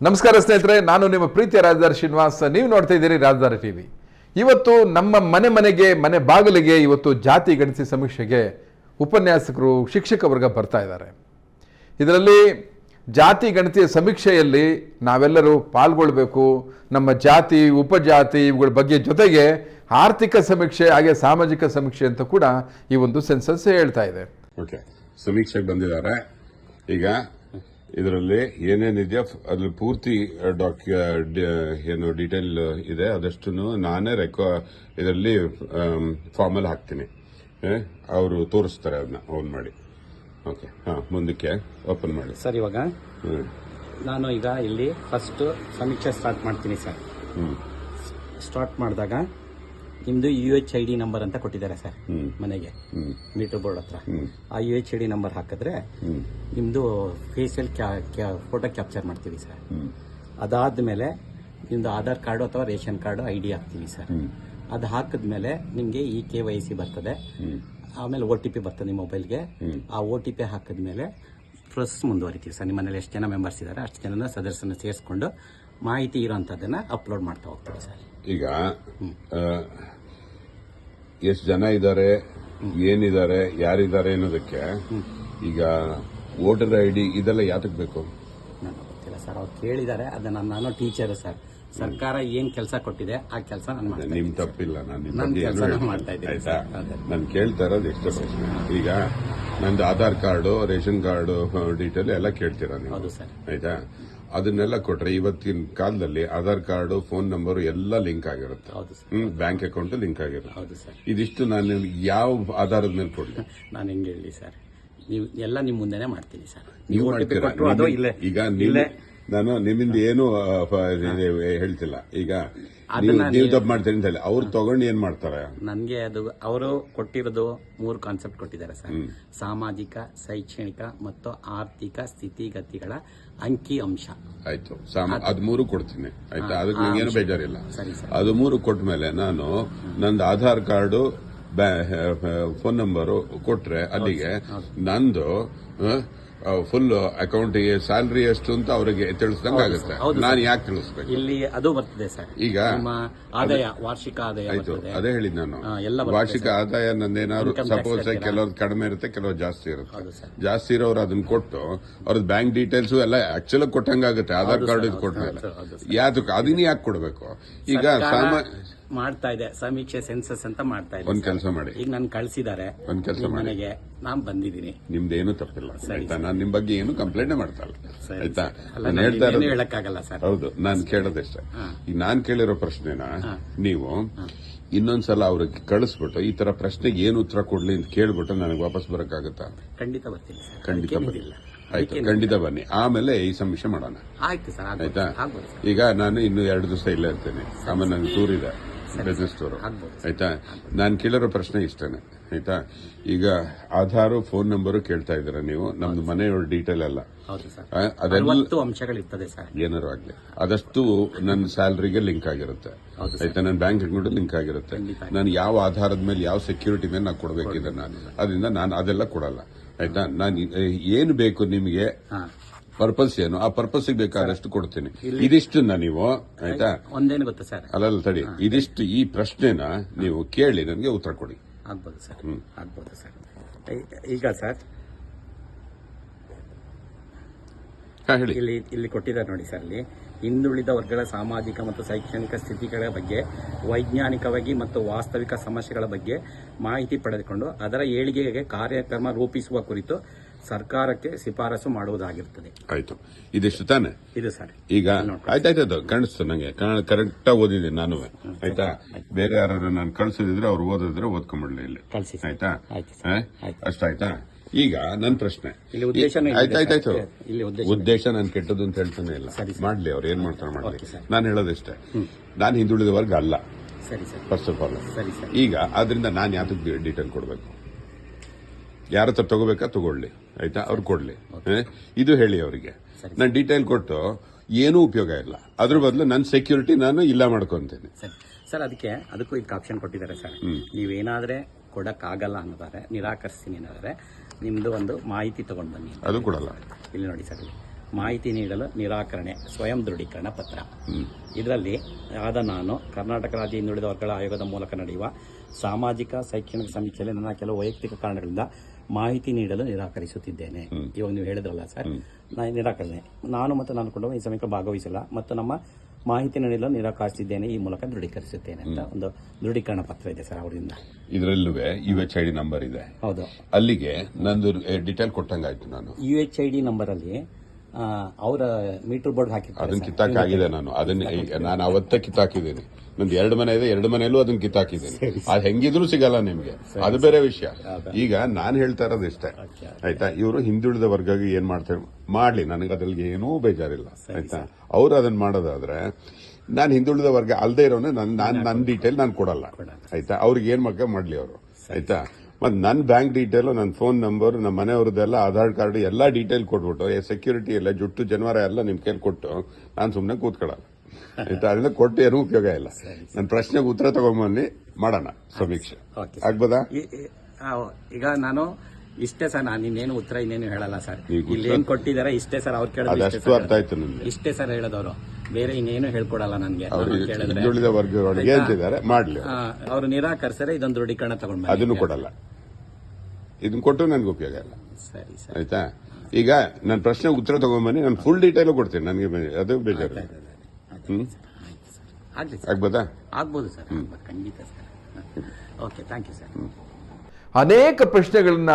ನಮಸ್ಕಾರ ಸ್ನೇಹಿತರೆ, ನಾನು ನಿಮ್ಮ ಪ್ರೀತಿಯ ರಾಜಧಾರಿ ಶ್ರೀನಿವಾಸ್. ನೀವು ನೋಡ್ತಾ ಇದ್ದೀರಿ ರಾಜಧಾರಿ ಟಿ ವಿ ಇವತ್ತು ನಮ್ಮ ಮನೆ ಮನೆಗೆ, ಮನೆ ಬಾಗಿಲಿಗೆ ಇವತ್ತು ಜಾತಿ ಗಣಿಸಿ ಸಮೀಕ್ಷೆಗೆ ಉಪನ್ಯಾಸಕರು, ಶಿಕ್ಷಕ ವರ್ಗ ಬರ್ತಾ ಇದ್ದಾರೆ. ಇದರಲ್ಲಿ ಜಾತಿ ಗಣತಿಯ ಸಮೀಕ್ಷೆಯಲ್ಲಿ ನಾವೆಲ್ಲರೂ ಪಾಲ್ಗೊಳ್ಬೇಕು. ನಮ್ಮ ಜಾತಿ, ಉಪಜಾತಿ ಇವುಗಳ ಬಗ್ಗೆ ಜೊತೆಗೆ ಆರ್ಥಿಕ ಸಮೀಕ್ಷೆ, ಹಾಗೆ ಸಾಮಾಜಿಕ ಸಮೀಕ್ಷೆ ಅಂತ ಕೂಡ ಈ ಒಂದು ಸೆನ್ಸಸ್ ಹೇಳ್ತಾ ಇದೆ. ಓಕೆ ಸಮೀಕ್ಷೆಗೆ ಬಂದಿದ್ದಾರೆ. ಈಗ ಇದರಲ್ಲಿ ಏನೇನಿದೆಯೋ ಅದ್ರ ಪೂರ್ತಿ ಡಾಕ್ಯು ಏನು ಡೀಟೇಲ್ ಇದೆ. ಅದಷ್ಟು ನಾನೇ ರೆಕಾ ಇದರಲ್ಲಿ ಫಾರ್ಮಲ್ಲಿ ಹಾಕ್ತೀನಿ. ಅವರು ತೋರಿಸ್ತಾರೆ ಅದನ್ನ ಓನ್ ಮಾಡಿ. ಓಕೆ ಹಾಂ ಮುಂದಕ್ಕೆ ಓಪನ್ ಮಾಡಿ. ಸರ್ ಇವಾಗ ನಾನು ಈಗ ಇಲ್ಲಿ ಫಸ್ಟ್ ಸಮೀಕ್ಷೆ ಸ್ಟಾರ್ಟ್ ಮಾಡ್ತೀನಿ ಸರ್. ಸ್ಟಾರ್ಟ್ ಮಾಡಿದಾಗ ನಿಮ್ದು U H I D number ಅಂತ ಕೊಟ್ಟಿದ್ದಾರೆ ಸರ್ ಮನೆಗೆ. ಮೀಟರ್ ಬೋರ್ಡ್ ಹತ್ರ. ಆ U H I D number ಹಾಕಿದ್ರೆ ನಿಮ್ಮದು ನಿಮ್ದು ಫೇಶಿಯಲ್ ಫೋಟೋ ಕ್ಯಾಪ್ಚರ್ ಮಾಡ್ತೀವಿ ಸರ್. ಅದಾದ ಅದಾದ್ಮೇಲೆ ನಿಮ್ದು ಆಧಾರ್ ಕಾರ್ಡು ಅಥವಾ ರೇಷನ್ ಕಾರ್ಡು ಐ ಡಿ ಹಾಕ್ತೀವಿ ಸರ್. ಅದು ಹಾಕಿದ್ಮೇಲೆ ನಿಮಗೆ ಈ ಕೆ ವೈ ಸಿ ಬರ್ತದೆ. ಆಮೇಲೆ ಒ ಟಿ ಪಿ ಬರ್ತದೆ ನಿಮ್ಮ ಮೊಬೈಲ್ಗೆ. ಆ ಒ ಟಿ ಪಿ ಹಾಕಿದ್ಮೇಲೆ ಪ್ರೊಸೆಸ್ ಮುಂದುವರಿತೀವಿ ಸರ್. ನಿಮ್ಮ ಮನೇಲಿ ಎಷ್ಟು ಜನ ಮೆಂಬರ್ಸ್ ಇದ್ದಾರೆ ಅಷ್ಟು ಜನ ಸದಸ್ಯನ ಸೇರಿಸ್ಕೊಂಡು ಮಾಹಿತಿ ಇರೋಂಥದ್ದನ್ನ ಅಪ್ಲೋಡ್ ಮಾಡ್ತಾ ಹೋಗ್ತೀವಿ ಸರ್. ಈಗ ಎಷ್ಟು ಜನ ಇದ್ದಾರೆ ಏನಿದ್ದಾರೆ ಯಾರಿದ್ದಾರೆ ಅನ್ನೋದಕ್ಕೆ ಈಗ ವೋಟರ್ ಐ ಡಿ ಇದೆಲ್ಲ ಯಾತಕ್ಕೆ ಬೇಕು? ನನಗೆ ಗೊತ್ತಿಲ್ಲ ಸರ್ ಅವ್ರು ಕೇಳಿದ್ದಾರೆ ಅದನ್ನ ನಾನು ಟೀಚರ್ ಸರ್. ಸರ್ಕಾರ ಏನ್ ಕೆಲಸ ಕೊಟ್ಟಿದೆ ಆ ಕೆಲಸ ನಾನು ಮಾಡ್ತೀನಿ ನಿಮ್ ತಪ್ಪಿಲ್ಲ ನಾನು ನಿಮ್ ನನ್ ಬಗ್ಗೆ ಏನು ಕೆಲ್ಸನ ಹೇಳ್ತೀನಿ. ಮಾಡ್ತಾ ಇದ್ದೀನಿ ಆಯ್ತಾ? ಸರ್. ಅದೇ. ನಾನು ಕೇಳ್ತಾ ಇರೋದು ಎಷ್ಟು ಪ್ರಶ್ನೆ. ಈಗ ನಂದು Aadhaar card ration card detail ಎಲ್ಲ ಕೇಳ್ತೀರಾ ನೀವು? ಹೌದು ಸರ್. ಆಯ್ತಾ? ಅದನ್ನೆಲ್ಲ ಕೊಟ್ರೆ ಇವತ್ತಿನ ಕಾಲದಲ್ಲಿ ಆಧಾರ್ ಕಾರ್ಡ್ ಫೋನ್ ನಂಬರ್ ಎಲ್ಲ ಲಿಂಕ್ ಆಗಿರುತ್ತೆ. ಬ್ಯಾಂಕ್ ಅಕೌಂಟ್ ಲಿಂಕ್ ಆಗಿರುತ್ತೆ. ಹೌದು ಸರ್. ಇದಿಷ್ಟು ನಾನು ನಿಮ್ಗೆ ಯಾವ ಆಧಾರದ ಮೇಲೆ ಕೊಡ್ಲಿ? ನಾನು ಹೆಂಗೆ ಹೇಳಿ ಸರ್ ನೀವು ಎಲ್ಲ ನಿಮ್ ಮುಂದೆನೆ ಮಾಡ್ತೀನಿ ಸರ್. ನೀವು ಈಗ ನಾನು ನಿಮ್ಮಿಂದ ಏನು ಹೇಳ್ತಿಲ್ಲ. ಈಗ ನೀವು ತಪ್ಪು ಮಾಡ್ತೀರಿ ಅಂತ ಹೇಳಿ. ಅವ್ರು ತಗೊಂಡು ಏನ್ ಮಾಡ್ತಾರೆ? ನನಗೆ ಅದು ಅವರು ಕೊಟ್ಟಿರೋದು ಮೂರು ಕಾನ್ಸೆಪ್ಟ್ ಕೊಟ್ಟಿದ್ದಾರೆ ಸರ್. ಸಾಮಾಜಿಕ ಶೈಕ್ಷಣಿಕ ಮತ್ತು ಆರ್ಥಿಕ ಸ್ಥಿತಿಗತಿಗಳ ಅಂಕಿ ಅಂಶ. ಆಯ್ತು. ಅದ್. ಮೂರು ಕೊಡ್ತೀನಿ. ಆಯ್ತಾ? ಅದಕ್ಕೆ ಏನು ಬೇಜಾರಿಲ್ಲ. ಅದು ಮೂರು ಕೊಟ್ಟ ಮೇಲೆ ನಾನು ನಂದು ಆಧಾರ್ ಕಾರ್ಡು ಫೋನ್ ನಂಬರು ಕೊಟ್ರೆ ಅಲ್ಲಿಗೆ ನಂದು ಫುಲ್ ಅಕೌಂಟ್ ಸ್ಯಾಲ್ರಿ ಎಷ್ಟು ಅಂತ ಅವರಿಗೆ ತಿಳಿಸ್ದಂಗೆ ಆಗುತ್ತೆ. ನಾನು ಯಾಕೆ ತಿಳಿಸ್ಬೇಕು? ಇಲ್ಲಿ ಅದು ಬರ್ತದೆ ಸರ್. ಈಗ ಆದಾಯ ವಾರ್ಷಿಕ ಆದಾಯ ಆಯ್ತು ಅದೇ ಹೇಳಿದ್ ನಾನು. ವಾರ್ಷಿಕ ಆದಾಯ ನಂದೇನಾದ್ರು ಸಪೋಸ್ ಕೆಲವ್ರು ಕಡಿಮೆ ಇರುತ್ತೆ ಕೆಲವ್ರು ಜಾಸ್ತಿ ಇರುತ್ತೆ. ಜಾಸ್ತಿ ಇರೋರು ಅದನ್ನ ಕೊಟ್ಟು ಅವ್ರದ್ದು ಬ್ಯಾಂಕ್ ಡೀಟೇಲ್ಸ್ ಎಲ್ಲ ಆಕ್ಚುಲಿ ಕೊಟ್ಟಂಗಾಗುತ್ತೆ ಆಧಾರ್ ಕಾರ್ಡ್ ಇದು ಕೊಟ್ಟ ಯಾವ್ದಕ್ಕೆ ಅದನ್ನ ಯಾಕೆ ಕೊಡ್ಬೇಕು? ಈಗ ಸರ್ಕಾರ ಸಾಮಾ ಮಾಡ್ತಾ ಇದೆ ಸಮೀಕ್ಷೆ ಸೆನ್ಸಸ್ ಅಂತ ಮಾಡ್ತಾ ಇದೆ ಒಂದ್. ಕೆಲಸ ಮಾಡಿ. ಈಗ ನನ್ ಕಳ್ಸಿದ್ದಾರೆ ಒಂದ್ ಕೆಲಸ ಮಾಡಿ. ಮನೆಗೆ ನಾನ್ ಬಂದಿದ್ದೀನಿ. ನಿಮ್ದೇನು ತಪ್ಪಿಲ್ಲ. ಆಯ್ತಾ? ನಾನು ನಿಮ್ ಬಗ್ಗೆ ಏನು ಕಂಪ್ಲೇಂಟ್ ಮಾಡ್ತಾ ಇಲ್ಲ. ಆಯ್ತಾ? ನಾನು ಹೇಳ್ತಾ ಇರೋದು ಹೇಳಕ್ಕಾಗಲ್ಲ ಸರ್. ಹೌದು ನಾನು ಕೇಳೋದಷ್ಟೇ. ಈಗ ನಾನ್ ಕೇಳಿರೋ ಪ್ರಶ್ನೆನ? ನೀವು ಇನ್ನೊಂದ್ಸಲ ಅವ್ರಿಗೆ ಕಳಿಸ್ಬಿಟ್ಟು ಈ ತರ ಪ್ರಶ್ನೆಗೆ ಏನು ಉತ್ತರ ಕೊಡ್ಲಿ ಅಂತ ಕೇಳ್ಬಿಟ್ಟು ನನಗೆ ವಾಪಸ್ ಬರಕ್ಕಾಗತ್ತಾ? ಖಂಡಿತ ಬರ್ತೀನಿ ಸರ್. ಖಂಡಿತ ಬರ್ತಿಲ್ಲ ಆಯ್ತು ಖಂಡಿತ ಬನ್ನಿ. ಆಮೇಲೆ ಈ ಸಮೀಕ್ಷೆ ಮಾಡೋಣ. ಆಯ್ತು ಸರ್ ಆಯ್ತಾ? ಆಗ್ಬೋದು ಈಗ ನಾನು ಇನ್ನು ಎರಡು ದಿವಸ ಇಲ್ಲೇ ಇರ್ತೇನೆ. ಆಮೇಲೆ ನಂಗೆ ಟೂರ್ ಇದೆ. ಬಿಸ್ನೆಸ್ ಟೂರ್ ಆಯ್ತಾ? ನಾನು ಕೇಳಿರೋ ಪ್ರಶ್ನೆ ಇಷ್ಟೇನೆ ಆಯ್ತಾ? ಈಗ ಆಧಾರು ಫೋನ್ ನಂಬರು ಕೇಳ್ತಾ ಇದ್ದೀರಾ ನೀವು? ನಮ್ದು ಮನೆಯವ್ರ ಡೀಟೇಲ್ ಅಲ್ಲ ಅದೆಲ್ಲ ಅಂಶಗಳಿರ್ತದೆ ಸರ್. ಏನಾರು ಆಗ್ಲಿ. ಅದಷ್ಟು ನನ್ನ ಸ್ಯಾಲ್ರಿಗೆ ಲಿಂಕ್ ಆಗಿರುತ್ತೆ. ಆಯ್ತಾ? ನನ್ನ ಬ್ಯಾಂಕ್ ಅಕೌಂಟ್ ಲಿಂಕ್ ಆಗಿರುತ್ತೆ. ನಾನು ಯಾವ ಆಧಾರದ ಮೇಲೆ ಯಾವ ಸೆಕ್ಯೂರಿಟಿ ಮೇಲೆ ನಾನು ಕೊಡಬೇಕಿದೆ ಇದನ್ನ ಅದರಿಂದ ನಾನು ಅದೆಲ್ಲ ಕೊಡಲ್ಲ. ಆಯ್ತಾ? ನಾನು ಏನು ಬೇಕು ನಿಮಗೆ? ಹಾ. ಪರ್ಪಸ್ ಏನು? ಆ ಪರ್ಪಸ್ ಬೇಕಾದಷ್ಟು ಕೊಡ್ತೀನಿ. ಇದಿಷ್ಟನ್ನ ನೀವು ಆಯ್ತಾ? ಒಂದೇನು ಗೊತ್ತಾ ಸರ್ ಅಲ್ಲಲ್ಲ ತಡಿ. ಇದಿಷ್ಟು ಈ ಪ್ರಶ್ನೆನ ನೀವು ಕೇಳಿ ನನಗೆ ಉತ್ತರ ಕೊಡಿ. ಆಗ್ಬೋದು ಸರ್ ಆಗ್ಬೋದು ಸರ್ ಈಗ ಸರ್ ಹೇಳಿ. ಇಲ್ಲಿ ಇಲ್ಲಿ ಕೊಟ್ಟಿದ್ದಾರೆ ನೋಡಿ ಸರ್ ಇಲ್ಲಿ. ಹಿಂದುಳಿದ ವರ್ಗಗಳ ಸಾಮಾಜಿಕ ಮತ್ತು ಶೈಕ್ಷಣಿಕ ಸ್ಥಿತಿಗಳ ಬಗ್ಗೆ ವೈಜ್ಞಾನಿಕವಾಗಿ ಮತ್ತು ವಾಸ್ತವಿಕ ಸಮಸ್ಯೆಗಳ ಬಗ್ಗೆ ಮಾಹಿತಿ ಪಡೆದುಕೊಂಡು ಅದರ ಏಳಿಗೆಗೆ ಕಾರ್ಯಕ್ರಮ ರೂಪಿಸುವ ಕುರಿತು ಸರ್ಕಾರಕ್ಕೆ ಶಿಫಾರಸು ಮಾಡುವುದಾಗಿರ್ತದೆ. ಆಯ್ತು. ಇದಿಷ್ಟು ತಾನೆ? ಇದು ಸರ್. ಈಗ ಆಯ್ತಾಯ್ತು ಕಾಣಿಸ್ತು ನಂಗೆ. ಕರೆಕ್ಟ್ ಆಗಿ ಓದಿದ್ದೀನಿ ನಾನು. ಆಯ್ತಾ? ಬೇರೆ ಯಾರು ನಾನು ಕಳ್ಸಿದ್ರೆ ಅವ್ರು ಓದಿದ್ರೆ ಓದ್ಕೊಂಡ್ಬಿಡ್ಲಿ ಇಲ್ಲಿ. ಆಯ್ತಾ? ಅಷ್ಟಾಯ್ತಾ ಈಗ ನನ್ನ ಪ್ರಶ್ನೆ. ಇಲ್ಲಿ ಆಯ್ತಾಯ್ತಾಯ್ತು. ಉದ್ದೇಶ ಉದ್ದೇಶ ನಾನು ಕೆಟ್ಟದ್ದು ಅಂತ ಹೇಳ್ತಾನೆ ಇಲ್ಲ. ಮಾಡ್ಲಿ ಅವ್ರು ಏನ್ ಮಾಡ್ತಾರೆ ಮಾಡ್ಲಿ. ನಾನು ಹೇಳೋದಿಷ್ಟೇ. ನಾನು ಹಿಂದುಳಿದ ವರ್ಗ ಅಲ್ಲ ಸರಿ ಸರ್. ಫಸ್ಟ್ ಆಫ್ ಆಲ್ ಸರಿ ಸರ್. ಈಗ ಅದರಿಂದ ನಾನು ಯಾತಕ್ಕೆ ಡೀಟೇಲ್ ಕೊಡಬೇಕು? ಯಾರ ಹತ್ರ ತಗೋಬೇಕಾ ತಗೊಳ್ಳಿ ಆಯ್ತಾ? ಅವ್ರು ಕೊಡ್ಲಿ? ಇದು ಹೇಳಿ ಅವರಿಗೆ. ನಾನು ಡೀಟೇಲ್ ಕೊಟ್ಟು ಏನೂ ಉಪಯೋಗ ಇಲ್ಲ. ಅದ್ರ ಬದಲು ನನ್ನ ಸೆಕ್ಯೂರಿಟಿ ನಾನು ಇಲ್ಲ ಮಾಡ್ಕೊಂತೀನಿ. ಸರಿ. ಸರ್ ಅದಕ್ಕೆ ಅದಕ್ಕೂ ಇದಕ್ಕೆ ಆಪ್ಷನ್ ಕೊಟ್ಟಿದ್ದಾರೆ ಸರ್. ನೀವೇನಾದ್ರೆ ಕೊಡಕ್ಕಾಗಲ್ಲ ಅನ್ನೋದಾದ್ರೆ ನಿರಾಕರಿಸ್ತೀನಿ ಅನ್ನೋದಾದ್ರೆ ನಿಮ್ದು ಒಂದು ಮಾಹಿತಿ ತಗೊಂಡು ಬನ್ನಿ. ಅದು ಕೊಡಲ್ಲ. ಇಲ್ಲಿ ನೋಡಿ ಸರ್ ಮಾಹಿತಿ ನೀಡಲು ನಿರಾಕರಣೆ ಸ್ವಯಂ ದೃಢೀಕರಣ ಪತ್ರ. ಇದರಲ್ಲಿ ಆದ ನಾನು ಕರ್ನಾಟಕ ರಾಜ್ಯ ಹಿಂದುಳಿದ ವರ್ಗಗಳ ಆಯೋಗದ ಮೂಲಕ ನಡೆಯುವ ಸಾಮಾಜಿಕ ಶೈಕ್ಷಣಿಕ ಸಮೀಕ್ಷೆಯಲ್ಲಿ ನನ್ನ ಕೆಲವು ವೈಯಕ್ತಿಕ ಕಾರಣಗಳಿಂದ ಮಾಹಿತಿ ನೀಡಲು ನಿರಾಕರಿಸುತ್ತಿದ್ದೇನೆ. ಇವಾಗ ನೀವು ಹೇಳಿದ್ರಲ್ಲ ಸರ್ ನಾನು ನಿರಾಕರಣೆ. ನಾನು ಮತ್ತು ನನ್ನ ಕುಟುಂಬ ಈ ಸಮಯಕ್ಕೆ ಭಾಗವಹಿಸಿಲ್ಲ. ಮತ್ತು ನಮ್ಮ ಮಾಹಿತಿ ನೀಡಲು ನಿರಾಕರಿಸಿದ್ದೇನೆ ಈ ಮೂಲಕ ದೃಢೀಕರಿಸುತ್ತೇನೆ ಅಂತ ಒಂದು ದೃಢೀಕರಣ ಪತ್ರ ಇದೆ ಸರ್ ಅವರಿಂದ. ಇದರಲ್ಲೂ U H I D number ಇದೆ. ಹೌದು. ಅಲ್ಲಿಗೆ ನಂದು ಡಿಟೇಲ್ ಕೊಟ್ಟಂಗಾಯ್ತು ನಾನು. ಯು ಎಚ್ ಐ ಡಿ ನಂಬರಲ್ಲಿ ಅವರ ಮೀಟರ್ ಬೋರ್ಡ್ ಹಾಕಿದ್ದಾರೆ ಅದನ್ನ. ಕಿತ್ತಾಕಾಗಿದೆ ನಾನು. ಅದನ್ನ ನಾನು ಅವತ್ತೇ ಕಿತ್ತಾಕಿದ್ದೀನಿ. ನಂದು ಎರಡು ಮನೆ ಇದೆ ಎರಡು ಮನೆಯಲ್ಲೂ ಅದನ್ನ ಕಿತ್ತಾಕಿದ್ದೀನಿ. ಅದು ಹೆಂಗಿದ್ರು ಸಿಗಲ್ಲ ನಿಮ್ಗೆ. ಅದು ಬೇರೆ ವಿಷಯ. ಈಗ ನಾನು ಹೇಳ್ತಾ ಇರೋದು ಇಷ್ಟೇ. ಆಯ್ತಾ? ಇವರು ಹಿಂದುಳಿದ ವರ್ಗಕ್ಕೆ ಏನ್ ಮಾಡ್ತಾರೆ? ಮಾಡ್ಲಿ ನನಗೆ ಅದ್ರಲ್ಲಿ ಏನೂ ಬೇಜಾರಿಲ್ಲ. ಆಯ್ತಾ? ಅವ್ರು ಅದನ್ನ ಮಾಡೋದಾದ್ರೆ ನಾನು ಹಿಂದುಳಿದ ವರ್ಗ ಅಲ್ಲದೆ ಇರೋನೆ ನನ್ ನಾನು ನನ್ನ ಡೀಟೇಲ್ ನಾನು ಕೊಡಲ್ಲ. ಆಯ್ತಾ? ಅವ್ರಿಗೆ ಏನ್ ಮಕ್ಕ ಮಾಡ್ಲಿ ಅವರು. ಆಯ್ತಾ? ಮತ್ ನನ್ನ ಬ್ಯಾಂಕ್ ಡೀಟೇಲ್ ನನ್ನ ಫೋನ್ ನಂಬರ್ ನಮ್ಮ ಮನೆಯವ್ರದ್ದೆಲ್ಲ ಆಧಾರ್ ಕಾರ್ಡ್ ಎಲ್ಲ ಡೀಟೇಲ್ ಕೊಟ್ಬಿಟ್ಟು ಸೆಕ್ಯೂರಿಟಿ ಎಲ್ಲ ಜುಟ್ಟು ಜನವಾರ ಎಲ್ಲ ನಿಮ್ ಕೈಲಿ ಕೊಟ್ಟು ನಾನು ಸುಮ್ಮನೆ ಕೂತ್ಕೊಳ್ಳಲ್ಲ ಆಯ್ತಾ? ಅದರಿಂದ ಕೊಟ್ಟು ಏನೂ ಉಪಯೋಗ ಇಲ್ಲ. ನನ್ನ ಪ್ರಶ್ನೆಗೆ ಉತ್ತರ ತಗೊಂಬನ್ನಿ ಮಾಡೋಣ ಸಮೀಕ್ಷೆ. ಆಗ್ಬೋದಾ? ಈಗ ನಾನು ಇಷ್ಟೇ ಸರ್ ನಾನು ಇನ್ನೇನು ಉತ್ತರ ಇನ್ನೇನು ಹೇಳಲ್ಲ ಸರ್. ಇಲ್ಲಿ ಏನ್ ಕೊಟ್ಟಿದ್ದಾರೆ ಇಷ್ಟೇ ಸರ್ ಅವ್ರು ಕೇಳಿದ್ರೆ ಇಷ್ಟೇ ಸರ್ ಹೇಳೋದವ್ರು. ಬೇರೆ ಇನ್ನೇನು ಹೇಳ್ಕೊಡಲ್ಲ ನನಗೆ. ಅವರು ಕೇಳಿದ್ರೆ ಮಾಡ್ಲಿ ಅವ್ರು. ನಿರಾಕರಿಸರೆ ಇದೊಂದು ದೃಢೀಕರಣ ತಗೊಂಡ್ಬಂದು. ಅದನ್ನು ಕೊಡಲ್ಲ. ಇದನ್ನ ಕೊಟ್ಟು ನನಗೆ ಉಪಯೋಗ ಇಲ್ಲ. ಸರಿ ಸರಿ. ಆಯ್ತಾ? ಈಗ ನನ್ನ ಪ್ರಶ್ನೆ ಉತ್ತರ ತಗೊಂಬನ್ನಿ ನಾನು ಫುಲ್ ಡೀಟೇಲ್ ಕೊಡ್ತೀನಿ. ನನಗೆ ಬೇ- ಅದು ಬೇಜಾರು ಹ್ಮ್? ಆಯ್ತು ಸರ್. ಆಗ್ಬೋದಾ? ಆಗ್ಬೋದು ಸರ್ ಆಗ್ಬೋದು. ಖಂಡಿತ sir. Okay thank you sir. ಅನೇಕ ಪ್ರಶ್ನೆಗಳನ್ನ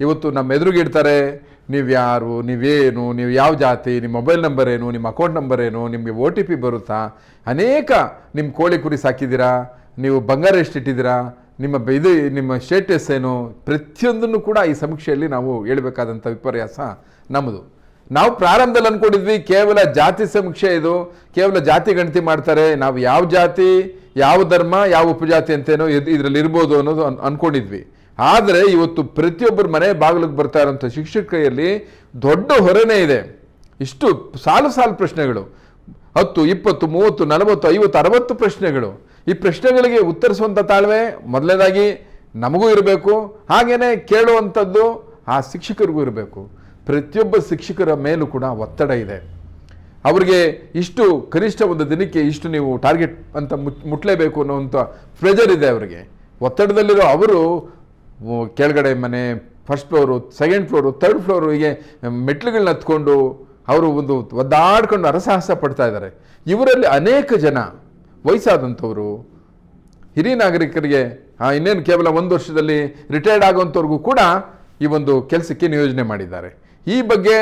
ಇವತ್ತು ನಮ್ಮ ಎದುರುಗಿಡ್ತಾರೆ ಇಡ್ತಾರೆ. ನೀವು ಯಾರು ನೀವೇನು ನೀವು ಯಾವ ಜಾತಿ ನಿಮ್ಮ ಮೊಬೈಲ್ ನಂಬರ್ ಏನು ನಿಮ್ಮ ಅಕೌಂಟ್ ನಂಬರ್ ಏನು ನಿಮಗೆ ಒ ಟಿ ಪಿ ಬರುತ್ತಾ? ಅನೇಕ ನಿಮ್ಮ ಕೋಳಿ ಕುರಿ ಸಾಕಿದ್ದೀರಾ? ನೀವು ಬಂಗಾರ ಎಷ್ಟು ಇಟ್ಟಿದ್ದೀರಾ? ನಿಮ್ಮ ಇದು ನಿಮ್ಮ ಸ್ಟೇಟಸ್ ಏನು? ಪ್ರತಿಯೊಂದನ್ನು ಕೂಡ ಈ ಸಮೀಕ್ಷೆಯಲ್ಲಿ ನಾವು ಹೇಳಬೇಕಾದಂಥ ವಿಪರ್ಯಾಸ ನಮ್ಮದು. ನಾವು ಪ್ರಾರಂಭದಲ್ಲಿ ಅನ್ಕೊಂಡಿದ್ವಿ ಕೇವಲ ಜಾತಿ ಸಮೀಕ್ಷೆ ಇದು. ಕೇವಲ ಜಾತಿ ಗಣತಿ ಮಾಡ್ತಾರೆ. ನಾವು ಯಾವ ಜಾತಿ, ಯಾವ ಧರ್ಮ, ಯಾವ ಉಪಜಾತಿ ಅಂತೇನೋ ಇದರಲ್ಲಿ ಇರ್ಬೋದು ಅನ್ನೋದು ಅನ್- ಅಂದ್ಕೊಂಡಿದ್ವಿ ಆದರೆ ಇವತ್ತು ಪ್ರತಿಯೊಬ್ಬರ ಮನೆ ಬಾಗಿಲಿಗೆ ಬರ್ತಾ ಇರೋಂಥ ಶಿಕ್ಷಕರಲ್ಲಿ ದೊಡ್ಡ ಹೊರನೇ ಇದೆ. ಇಷ್ಟು ಸಾಲು ಸಾಲು ಪ್ರಶ್ನೆಗಳು. ಹತ್ತು, ಇಪ್ಪತ್ತು, ಮೂವತ್ತು, ನಲವತ್ತು, ಐವತ್ತು, ಅರವತ್ತು ಪ್ರಶ್ನೆಗಳು. ಈ ಪ್ರಶ್ನೆಗಳಿಗೆ ಉತ್ತರಿಸುವಂಥ ತಾಳ್ಮೆ ಮೊದಲನೇದಾಗಿ ನಮಗೂ ಇರಬೇಕು ಹಾಗೇ ಕೇಳುವಂಥದ್ದು ಆ ಶಿಕ್ಷಕರಿಗೂ ಇರಬೇಕು. ಪ್ರತಿಯೊಬ್ಬ ಶಿಕ್ಷಕರ ಮೇಲೂ ಕೂಡ ಒತ್ತಡ ಇದೆ. ಅವರಿಗೆ ಇಷ್ಟು ಕನಿಷ್ಠ ಒಂದು ದಿನಕ್ಕೆ ಇಷ್ಟು ನೀವು ಟಾರ್ಗೆಟ್ ಅಂತ ಮುಟ್, ಮುಟ್ಲೇಬೇಕು ಅನ್ನೋವಂಥ ಪ್ರೆಜರ್ ಇದೆ ಅವರಿಗೆ. ಒತ್ತಡದಲ್ಲಿರೋ ಅವರು ಕೆಳಗಡೆ ಮನೆ first floor second floor third floor ಹೀಗೆ ಮೆಟ್ಲುಗಳನ್ನ ಹತ್ಕೊಂಡು ಅವರು ಒಂದು ಒದ್ದಾಡ್ಕೊಂಡು ಅರಸಾಹಸ ಪಡ್ತಾ ಇದ್ದಾರೆ. ಇವರಲ್ಲಿ ಅನೇಕ ಜನ ವಯಸ್ಸಾದಂಥವರು, ಹಿರಿಯ ನಾಗರಿಕರಿಗೆ ಇನ್ನೇನು ಕೇವಲ ಒಂದು ವರ್ಷದಲ್ಲಿ ರಿಟೈರ್ಡ್ ಆಗುವಂಥವ್ರಿಗೂ ಕೂಡ ಈ ಒಂದು ಕೆಲಸಕ್ಕೆ ನಿಯೋಜನೆ ಮಾಡಿದ್ದಾರೆ. ಈ ಬಗ್ಗೆ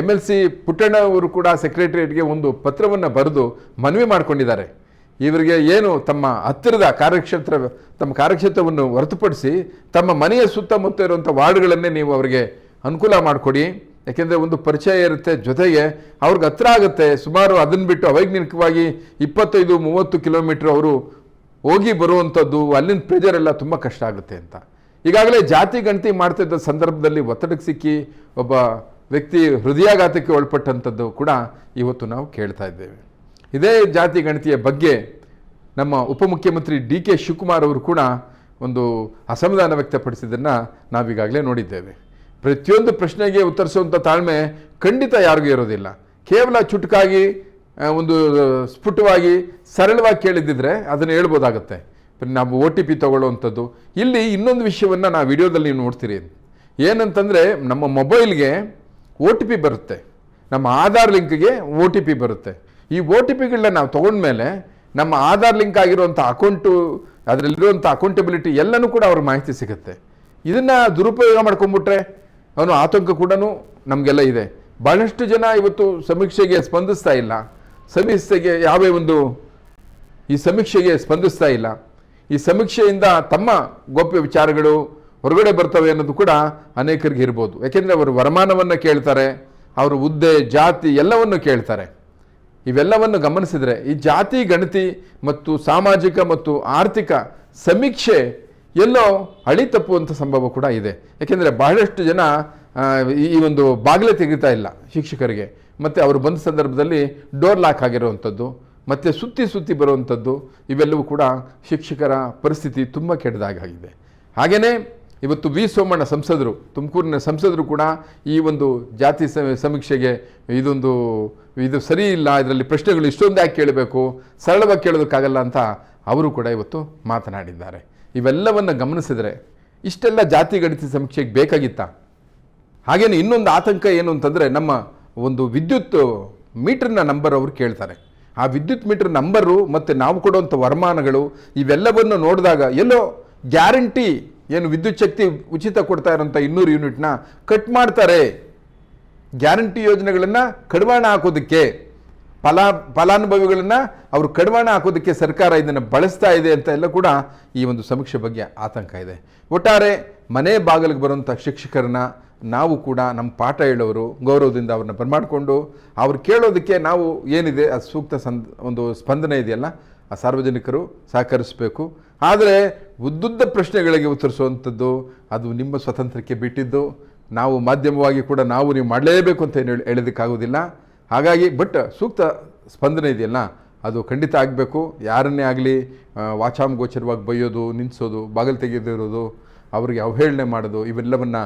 ಎಂ ಎಲ್ ಸಿ ಪುಟ್ಟಣ್ಣ ಅವರು ಕೂಡ ಸೆಕ್ರೆಟರಿಯೇಟ್ಗೆ ಒಂದು ಪತ್ರವನ್ನು ಬರೆದು ಮನವಿ ಮಾಡಿಕೊಂಡಿದ್ದಾರೆ. ಇವರಿಗೆ ಏನು ತಮ್ಮ ಹತ್ತಿರದ ಕಾರ್ಯಕ್ಷೇತ್ರ, ತಮ್ಮ ಕಾರ್ಯಕ್ಷೇತ್ರವನ್ನು ಹೊರತುಪಡಿಸಿ ತಮ್ಮ ಮನೆಯ ಸುತ್ತಮುತ್ತ ಇರುವಂಥ ವಾರ್ಡ್ಗಳನ್ನೇ ನೀವು ಅವರಿಗೆ ಅನುಕೂಲ ಮಾಡಿಕೊಡಿ. ಯಾಕೆಂದರೆ ಒಂದು ಪರಿಚಯ ಇರುತ್ತೆ, ಜೊತೆಗೆ ಅವ್ರಿಗೆ ಹತ್ರ ಆಗುತ್ತೆ. ಸುಮಾರು ಅದನ್ನು ಬಿಟ್ಟು ಅವೈಜ್ಞಾನಿಕವಾಗಿ ಇಪ್ಪತ್ತೈದು, ಮೂವತ್ತು ಕಿಲೋಮೀಟ್ರ್ ಅವರು ಹೋಗಿ ಬರುವಂಥದ್ದು, ಅಲ್ಲಿನ ಪ್ರೆಜರ್ ಎಲ್ಲ ತುಂಬ ಕಷ್ಟ ಆಗುತ್ತೆ ಅಂತ. ಈಗಾಗಲೇ ಜಾತಿ ಗಣತಿ ಮಾಡ್ತಿದ್ದ ಸಂದರ್ಭದಲ್ಲಿ ಒತ್ತಡಕ್ಕೆ ಸಿಕ್ಕಿ ಒಬ್ಬ ವ್ಯಕ್ತಿ ಹೃದಯಾಘಾತಕ್ಕೆ ಒಳಪಟ್ಟಂಥದ್ದು ಕೂಡ ಇವತ್ತು ನಾವು ಕೇಳ್ತಾ ಇದ್ದೇವೆ. ಇದೇ ಜಾತಿ ಗಣತಿಯ ಬಗ್ಗೆ ನಮ್ಮ ಉಪಮುಖ್ಯಮಂತ್ರಿ ಡಿ ಕೆ ಶಿವಕುಮಾರ್ ಅವರು ಕೂಡ ಒಂದು ಅಸಮಾಧಾನ ವ್ಯಕ್ತಪಡಿಸಿದ್ದನ್ನು ನಾವೀಗಾಗಲೇ ನೋಡಿದ್ದೇವೆ. ಪ್ರತಿಯೊಂದು ಪ್ರಶ್ನೆಗೆ ಉತ್ತರಿಸುವಂಥ ತಾಳ್ಮೆ ಖಂಡಿತ ಯಾರಿಗೂ ಇರೋದಿಲ್ಲ. ಕೇವಲ ಚುಟುಕಾಗಿ ಒಂದು ಸ್ಫುಟವಾಗಿ, ಸರಳವಾಗಿ ಕೇಳಿದ್ದಿದ್ರೆ ಅದನ್ನು ಹೇಳ್ಬೋದಾಗತ್ತೆ. ನಾವು ಒ ಟಿ ಪಿ ತಗೊಳ್ಳುವಂಥದ್ದು. ಇಲ್ಲಿ ಇನ್ನೊಂದು ವಿಷಯವನ್ನು ನಾವು ವಿಡಿಯೋದಲ್ಲಿ ನೀವು ನೋಡ್ತೀರಿ. ಏನಂತಂದರೆ, ನಮ್ಮ ಮೊಬೈಲ್ಗೆ ಒ ಟಿ ಪಿ ಬರುತ್ತೆ. ನಮ್ಮ ಆಧಾರ್ ಲಿಂಕ್ಗೆ ಒ ಟಿ ಪಿ ಬರುತ್ತೆ. ಈ ಒ ಟಿ ಪಿಗಳನ್ನ ನಾವು ತೊಗೊಂಡ್ಮೇಲೆ ನಮ್ಮ ಆಧಾರ್ ಲಿಂಕ್ ಆಗಿರುವಂಥ ಅಕೌಂಟು, ಅದರಲ್ಲಿರುವಂಥ ಅಕೌಂಟಬಿಲಿಟಿ ಎಲ್ಲನೂ ಕೂಡ ಅವ್ರ ಮಾಹಿತಿ ಸಿಗುತ್ತೆ. ಇದನ್ನು ದುರುಪಯೋಗ ಮಾಡ್ಕೊಂಡ್ಬಿಟ್ರೆ ಅವನು ಆತಂಕ ಕೂಡ ನಮಗೆಲ್ಲ ಇದೆ. ಭಾಳಷ್ಟು ಜನ ಇವತ್ತು ಸಮೀಕ್ಷೆಗೆ ಸ್ಪಂದಿಸ್ತಾ ಇಲ್ಲ. ಸಮೀಕ್ಷೆಗೆ ಯಾವೇ ಒಂದು ಈ ಸಮೀಕ್ಷೆಗೆ ಸ್ಪಂದಿಸ್ತಾ ಇಲ್ಲ. ಈ ಸಮೀಕ್ಷೆಯಿಂದ ತಮ್ಮ ಗೋಪ್ಯ ವಿಚಾರಗಳು ಹೊರಗಡೆ ಬರ್ತವೆ ಅನ್ನೋದು ಕೂಡ ಅನೇಕರಿಗೆ ಇರ್ಬೋದು. ಯಾಕೆಂದರೆ ಅವರು ವರಮಾನವನ್ನು ಕೇಳ್ತಾರೆ, ಅವರ ಹುದ್ದೆ, ಜಾತಿ ಎಲ್ಲವನ್ನು ಕೇಳ್ತಾರೆ. ಇವೆಲ್ಲವನ್ನು ಗಮನಿಸಿದರೆ ಈ ಜಾತಿ, ಗಣತಿ ಮತ್ತು ಸಾಮಾಜಿಕ ಮತ್ತು ಆರ್ಥಿಕ ಸಮೀಕ್ಷೆ ಎಲ್ಲೋ ಹಳಿ ತಪ್ಪುವಂಥ ಸಂಭವ ಕೂಡ ಇದೆ. ಯಾಕೆಂದರೆ ಬಹಳಷ್ಟು ಜನ ಈ ಒಂದು ಬಾಗಿಲೆ ತೆಗಿತಾ ಇಲ್ಲ ಶಿಕ್ಷಕರಿಗೆ. ಮತ್ತು ಅವರು ಬಂದ ಸಂದರ್ಭದಲ್ಲಿ ಡೋರ್ ಲಾಕ್ ಆಗಿರುವಂಥದ್ದು, ಮತ್ತು ಸುತ್ತಿ ಸುತ್ತಿ ಬರುವಂಥದ್ದು, ಇವೆಲ್ಲವೂ ಕೂಡ ಶಿಕ್ಷಕರ ಪರಿಸ್ಥಿತಿ ತುಂಬ ಕೆಟ್ಟದಾಗಿದೆ ಹಾಗೆಯೇ ಇವತ್ತು ವಿ. ಸೋಮಣ್ಣ ಸಂಸದರು, ತುಮಕೂರಿನ ಸಂಸದರು ಕೂಡ ಈ ಒಂದು ಜಾತಿ ಸಮೀಕ್ಷೆಗೆ ಇದೊಂದು, ಇದು ಸರಿ ಇಲ್ಲ, ಇದರಲ್ಲಿ ಪ್ರಶ್ನೆಗಳು ಇಷ್ಟೊಂದು ಯಾಕೆ ಕೇಳಬೇಕು, ಸರಳವಾಗಿ ಕೇಳೋದಕ್ಕಾಗಲ್ಲ ಅಂತ ಅವರು ಕೂಡ ಇವತ್ತು ಮಾತನಾಡಿದ್ದಾರೆ. ಇವೆಲ್ಲವನ್ನು ಗಮನಿಸಿದರೆ ಇಷ್ಟೆಲ್ಲ ಜಾತಿ ಗಣಿತ ಸಮೀಕ್ಷೆಗೆ ಬೇಕಾಗಿತ್ತ? ಹಾಗೇನೆ ಇನ್ನೊಂದು ಆತಂಕ ಏನು ಅಂತಂದರೆ ನಮ್ಮ ಒಂದು ವಿದ್ಯುತ್ ಮೀಟರ್ನ ನಂಬರ್ ಅವರು ಕೇಳ್ತಾರೆ. ಆ ವಿದ್ಯುತ್ ಮೀಟರ್ ನಂಬರು ಮತ್ತು ನಾವು ಕೊಡುವಂಥ ವರಮಾನಗಳು ಇವೆಲ್ಲವನ್ನು ನೋಡಿದಾಗ ಎಲ್ಲೋ ಗ್ಯಾರಂಟಿ ಏನು ವಿದ್ಯುತ್ ಶಕ್ತಿ ಉಚಿತ ಕೊಡ್ತಾ ಇರೋಂಥ ಇನ್ನೂರು ಯೂನಿಟ್ನ ಕಟ್ ಮಾಡ್ತಾರೆ. ಗ್ಯಾರಂಟಿ ಯೋಜನೆಗಳನ್ನು ಕಡಿವಾಣ ಹಾಕೋದಕ್ಕೆ. ಫಲ, ಫಲಾನುಭವಿಗಳನ್ನು ಅವರು ಕಡಿವಾಣ ಹಾಕೋದಕ್ಕೆ ಸರ್ಕಾರ ಇದನ್ನು ಬಳಸ್ತಾ ಇದೆ ಅಂತ ಎಲ್ಲ ಕೂಡ ಈ ಒಂದು ಸಮೀಕ್ಷೆ ಬಗ್ಗೆ ಆತಂಕ ಇದೆ. ಒಟ್ಟಾರೆ ಮನೆ ಬಾಗಿಲಿಗೆ ಬರುವಂಥ ಶಿಕ್ಷಕರನ್ನ ನಾವು ಕೂಡ ನಮ್ಮ ಪಾಠ ಹೇಳೋರು, ಗೌರವದಿಂದ ಅವ್ರನ್ನ ಬರಮಾಡಿಕೊಂಡು ಅವ್ರು ಕೇಳೋದಕ್ಕೆ ನಾವು ಏನಿದೆ ಅದು ಸೂಕ್ತ ಸಂದ್, ಒಂದು ಸ್ಪಂದನೆ ಇದೆಯಲ್ಲ, ಆ ಸಾರ್ವಜನಿಕರು ಸಹಕರಿಸಬೇಕು. ಆದರೆ ಉದ್ದುದ್ದ ಪ್ರಶ್ನೆಗಳಿಗೆ ಉತ್ತರಿಸುವಂಥದ್ದು ಅದು ನಿಮ್ಮ ಸ್ವತಂತ್ರಕ್ಕೆ ಬಿಟ್ಟಿದ್ದು. ನಾವು ಮಾಧ್ಯಮವಾಗಿ ಕೂಡ ನಾವು ನೀವು ಮಾಡಲೇಬೇಕು ಅಂತ ಏನು ಹೇಳಿ ಹೇಳೋದಕ್ಕಾಗೋದಿಲ್ಲ ಹಾಗಾಗಿ ಬಟ್ ಸೂಕ್ತ ಸ್ಪಂದನೆ ಇದೆಯಲ್ಲ, ಅದು ಖಂಡಿತ ಆಗಬೇಕು. ಯಾರನ್ನೇ ಆಗಲಿ ವಾಚಾಮ್ ಗೋಚರವಾಗಿ ಬೈಯೋದು ನಿಲ್ಲಿಸೋದು ಬಾಗಿಲು ತೆಗೆದಿರೋದು, ಅವರಿಗೆ ಅವಹೇಳನೆ ಮಾಡೋದು, ಇವೆಲ್ಲವನ್ನು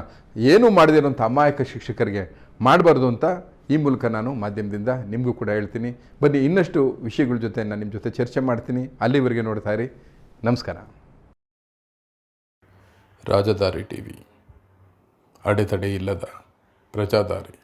ಏನೂ ಮಾಡದಿರೋಂಥ ಅಮಾಯಕ ಶಿಕ್ಷಕರಿಗೆ ಮಾಡಬಾರ್ದು ಅಂತ ಈ ಮೂಲಕ ನಾನು ಮಾಧ್ಯಮದಿಂದ ನಿಮಗೂ ಕೂಡ ಹೇಳ್ತೀನಿ. ಬನ್ನಿ, ಇನ್ನಷ್ಟು ವಿಷಯಗಳ ಜೊತೆ ನಾನು ನಿಮ್ಮ ಜೊತೆ ಚರ್ಚೆ ಮಾಡ್ತೀನಿ. ಅಲ್ಲಿವರೆಗೆ ನೋಡ್ತಾ ಇರಿ. ನಮಸ್ಕಾರ. ರಾಜಧಾರಿ ಟಿ ವಿ ಅಡೆತಡೆ ಇಲ್ಲದ ಪ್ರಜಾದಾರಿ.